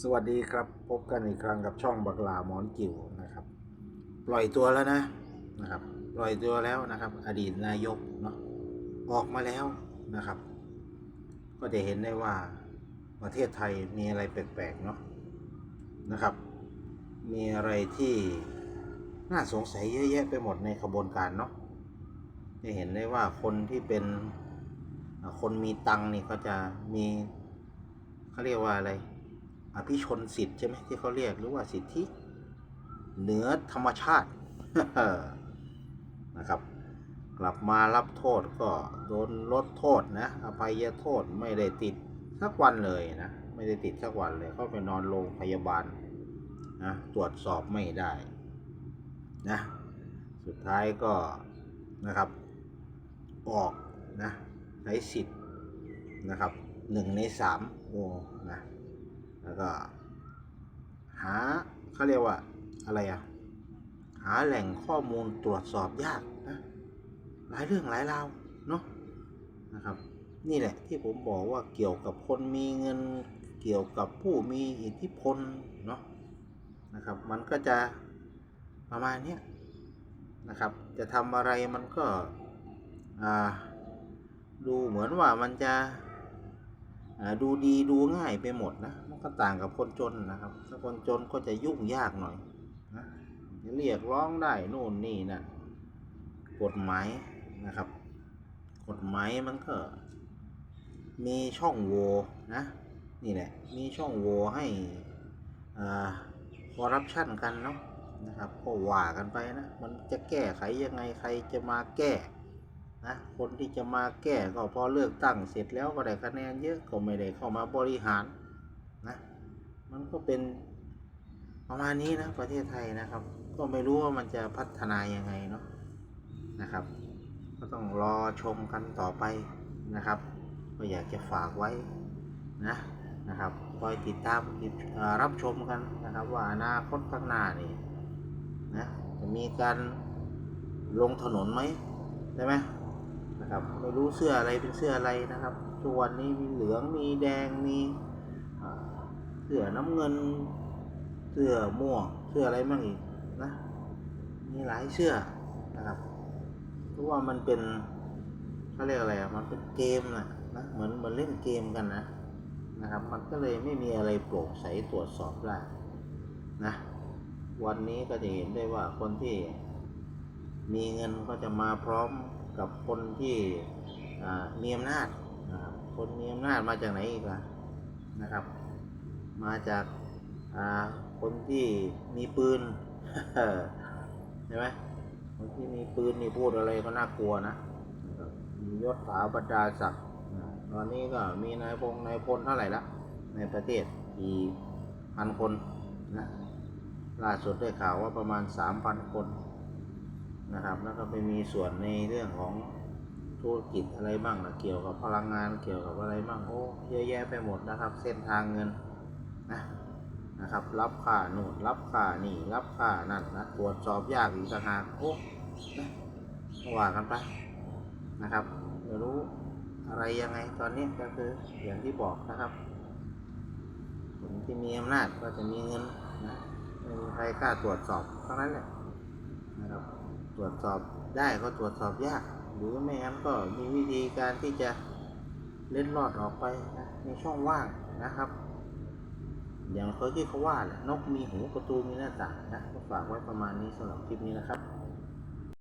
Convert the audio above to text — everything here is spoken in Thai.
สวัสดีครับ พบกันอีกครั้งกับช่องบักลาหมอนกิวนะครับ ปล่อยตัวแล้วนะนะครับ ปล่อยตัวแล้วนะครับ อดีตนายกเนาะออกมาแล้วนะครับ ก็จะเห็นได้ว่าประเทศไทยมีอะไรแปลกๆเนาะนะครับ มีอะไรที่น่าสงสัยเยอะแยะไปหมดในขบวนการเนาะจะเห็นได้ว่าคนที่เป็นคนมีตังนี่ก็จะมีเขาเรียกว่าอะไร อภิชนสิทธิ์ใช่ไหมที่เขาเรียกหรือว่าสิทธิเหนือธรรมชาตินะครับ กลับมารับโทษก็โดนลดโทษนะอภัยโทษไม่ได้ติดสักวันเลยนะไม่ได้ติดสักวันเลยเขาไปนอนโรงพยาบาลนะตรวจสอบไม่ได้นะสุดท้ายก็นะครับออกนะใช้สิทธิ์นะครับหนึ่งในสามโอ้นะ แล้วก็ หาเขาเรียกว่าอะไรอะหาแหล่งข้อมูลตรวจสอบยากนะหลายเรื่องหลายราวเนาะนะครับ นี่แหละที่ผมบอกว่าเกี่ยวกับคนมีเงินเกี่ยวกับผู้มีอิทธิพลเนาะนะครับ มันก็จะประมาณนี้นะครับ จะทำอะไรมันก็ดูเหมือนว่ามันจะ ดูดีดูง่ายไปหมดนะมันก็ต่างกับคนจนนะครับ ถ้าคนจนก็จะยุ่งยากหน่อยนะจะเรียกร้องได้โน่นนี่นะกฎหมายนะครับ กฎหมายมันก็ มีช่องโหว่นะนี่แหละ มีช่องโหว่ให้อ่าคอร์รัปชันกันเนาะนะครับก็ว่ากันไปนะ มันจะแก้ไขยังไงใครจะมาแก้ นะคนที่จะมาแก้ก็พอเลือกตั้งเสร็จแล้วก็ได้คะแนนเยอะก็ไม่ได้เข้ามาบริหารนะมันก็เป็นประมาณนี้นะประเทศไทยนะครับ ก็ไม่รู้ว่ามันจะพัฒนายังไงเนาะนะครับ ก็ต้องรอชมกันต่อไปนะครับ ก็อยากจะฝากไว้นะนะครับคอยติดตามรับชมกันนะครับ ว่าอนาคตข้างหน้านี่นะจะมีการลงถนนไหมใช่ไหม นะครับไม่รู้เสื้ออะไรเป็นเสื้ออะไรนะครับทุกวันนี้มีเหลืองมีแดงมีเสื้อน้ำเงิน เสื้อม่วงเสื้ออะไรบ้างอีกนะมีหลายเสื้อนะครับเพราะว่ามันเป็นเขาเรียกอะไรอะมันเป็นเกมนะนะเหมือนเหมือนเล่นเกมกันนะนะครับ มันก็เลยไม่มีอะไรโปร่งใสตรวจสอบได้นะวันนี้ก็จะเห็นได้ว่าคนที่มีเงินก็จะมาพร้อม กับคนที่มีอำนาจคนมีอำนาจมาจากไหนอีกล่ะนะครับ มาจากาคนที่มีปืนใช่ไหมคนที่มีปืนนี่พูดอะไรก็น่ากลัวนะมียศถาบรรดาศักดิ์ตอนนี้ก็มีนายพงนายพลเท่าไหร่ละในประเทศกี่พันคนนะล่าสุดได้ข่าวว่าประมาณสามพันคน นะครับ แล้วก็ไปมีส่วนในเรื่องของธุรกิจอะไรบ้างนะเกี่ยวกับพลังงานเกี่ยวกับอะไรบ้างโอ้เยอะแยะไปหมดนะครับ เส้นทางเงินนะนะครับ รับค่าโน่นรับค่านี่ รับค่านั่นนะตรวจสอบยากอีกต่างหากโอ้นะว่ากันไปนะครับไม่รู้อะไรยังไงตอนนี้ก็คืออย่างที่บอกนะครับคนที่มีอำนาจก็จะมีเงินนะไม่มีใครกล้าตรวจสอบเท่านั้นแหละนะครับ ตรวจสอบได้ก็ตรวจสอบยาก หรือไม่งั้นก็มีวิธีการที่จะเล่นลอดออกไปนะในช่องว่างนะครับ อย่างเคยที่เขาว่าแหละนกมีหูประตูมีหน้าต่างนะก็ฝากไว้ประมาณนี้สำหรับคลิปนี้นะครับ